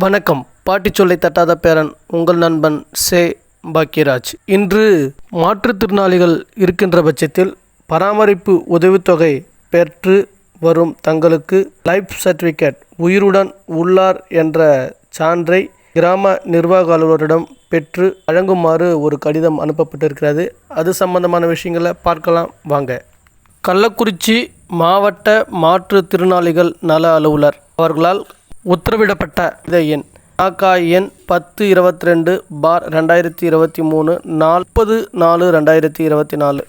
வணக்கம். பாட்டி சொல்லை தட்டாத பேரன் உங்கள் நண்பன் சே. பாக்கியராஜ். இன்று மாற்றுத்திறனாளிகள் இருக்கின்ற பட்சத்தில் பராமரிப்பு உதவித்தொகை பெற்று வரும் தங்களுக்கு லைஃப் சர்டிஃபிகேட் உயிருடன் உள்ளார் என்ற சான்றை கிராம நிர்வாக அலுவலரிடம் பெற்று வழங்குமாறு ஒரு கடிதம் அனுப்பப்பட்டிருக்கிறது. அது சம்பந்தமான விஷயங்களை பார்க்கலாம். வாங்க. கள்ளக்குறிச்சி மாவட்ட மாற்றுத்திறனாளிகள் நல அலுவலர் அவர்களால் உத்தரவிடப்பட்ட இதை எண். நாக்கா எண் பத்து இருபத்தி ரெண்டு பார் ரெண்டாயிரத்தி இருபத்தி மூணு நாற்பது நாலு ரெண்டாயிரத்தி இருபத்தி நாலு.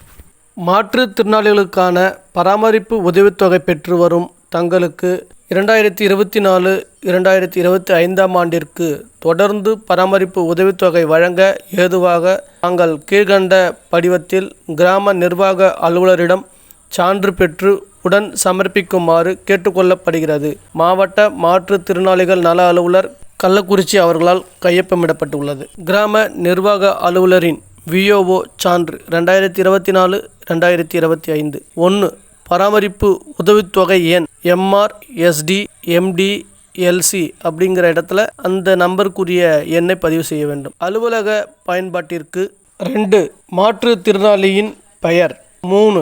மாற்றுத்திறனாளிகளுக்கான பராமரிப்பு உதவித்தொகை பெற்று வரும் தங்களுக்கு இரண்டாயிரத்தி இருபத்தி நாலு இரண்டாயிரத்தி இருபத்தி ஐந்தாம் ஆண்டிற்கு தொடர்ந்து பராமரிப்பு உதவித்தொகை வழங்க ஏதுவாக தாங்கள் கீழ்கண்ட படிவத்தில் கிராம நிர்வாக அலுவலரிடம் சான்று பெற்று உடன் சமர்ப்பிக்குமாறு கேட்டுக்கொள்ளப்படுகிறது. மாவட்ட மாற்றுத்திறனாளிகள் நல அலுவலர் கள்ளக்குறிச்சி அவர்களால் கையொப்பமிடப்பட்டுள்ளது. கிராம நிர்வாக அலுவலரின் விஓஓ சான்று ரெண்டாயிரத்தி இருபத்தி நாலு ரெண்டாயிரத்தி இருபத்தி ஐந்து ஒன்று பராமரிப்பு உதவித்தொகை எண் எம்ஆர் எஸ்டி எம்டி எல்சி அப்படிங்கிற இடத்துல அந்த நம்பருக்குரிய எண்ணை பதிவு செய்ய வேண்டும். அலுவலக பயன்பாட்டிற்கு ரெண்டு மாற்றுத்திறனாளியின் பெயர். மூணு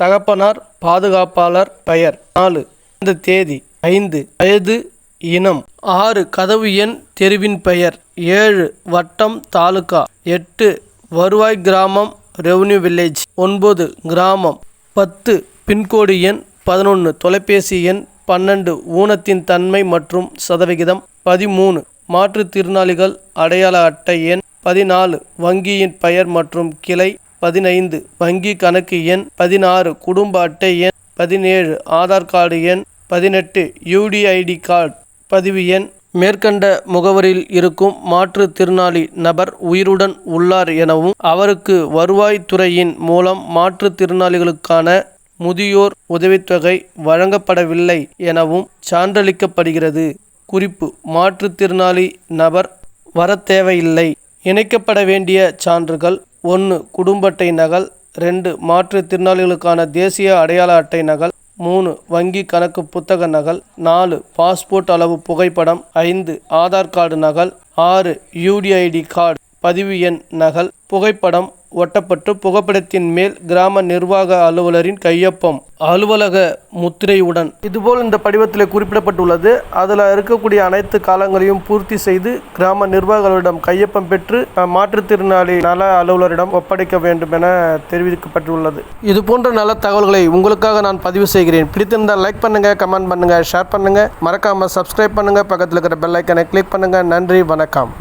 தகப்பனார் பாதுகாப்பாளர் பெயர். நாலு. இந்த தேதி. ஐந்து. வயது இனம். ஆறு. கதவு எண் தெருவின் பெயர். ஏழு. வட்டம் தாலுகா. எட்டு. வருவாய் கிராமம் ரெவன்யூ வில்லேஜ் ஒன்பது. கிராமம். பத்து. பின்கோடு எண். பதினொன்று தொலைபேசி எண். பன்னெண்டு. ஊனத்தின் தன்மை மற்றும் சதவிகிதம். பதிமூணு. மாற்றுத்திறனாளிகள் அடையாள அட்டை எண். பதினாலு. வங்கியின் பெயர் மற்றும் கிளை. பதினைந்து வங்கி கணக்கு எண் பதினாறு குடும்ப அட்டை எண் பதினேழு ஆதார் கார்டு எண் பதினெட்டு யூடிஐடி கார்டு பதிவு எண் மேற்கண்ட முகவரியில் இருக்கும் மாற்றுத்திறனாளி நபர் உயிருடன் உள்ளார் எனவும் அவருக்கு வருவாய்த்துறையின் மூலம் மாற்றுத்திறனாளிகளுக்கான முதியோர் உதவித்தொகை வழங்கப்படவில்லை எனவும் சான்றளிக்கப்படுகிறது. குறிப்பு மாற்றுத்திறனாளி நபர் வர தேவையில்லை. இணைக்கப்பட வேண்டிய சான்றுகள் ஒன்று குடும்ப அட்டை நகல் ரெண்டு மாற்றுத்திறனாளிகளுக்கான தேசிய அடையாள அட்டை நகல் மூணு வங்கி கணக்கு புத்தக நகல் நாலு பாஸ்போர்ட் அளவு புகைப்படம் ஐந்து ஆதார் கார்டு நகல் ஆறு யூடிஐடி கார்டு பதிவு எண் நகல் புகைப்படம் ஒட்டப்பட்டு புகைப்படத்தின் மேல் கிராம நிர்வாக அலுவலரின் கையொப்பம். அலுவலக முத்திரையுடன். இதுபோல் இந்த படிவத்தில் குறிப்பிடப்பட்டுள்ளது. அதில் இருக்கக்கூடிய அனைத்து காலங்களையும் பூர்த்தி செய்து கிராம நிர்வாகிகளிடம் கையொப்பம் பெற்று மாற்றுத்திறனாளி நல அலுவலரிடம் ஒப்படைக்க வேண்டும் என தெரிவிக்கப்பட்டுள்ளது. இது போன்ற நல்ல தகவல்களை உங்களுக்காக நான் பதிவு செய்கிறேன். பிடித்திருந்தால் லைக் பண்ணுங்க கமெண்ட் பண்ணுங்க ஷேர் பண்ணுங்க. மறக்காம சப்ஸ்கிரைப் பண்ணுங்க. பக்கத்தில் இருக்கிற பெல் ஐக்கனை கிளிக் பண்ணுங்க. நன்றி வணக்கம்.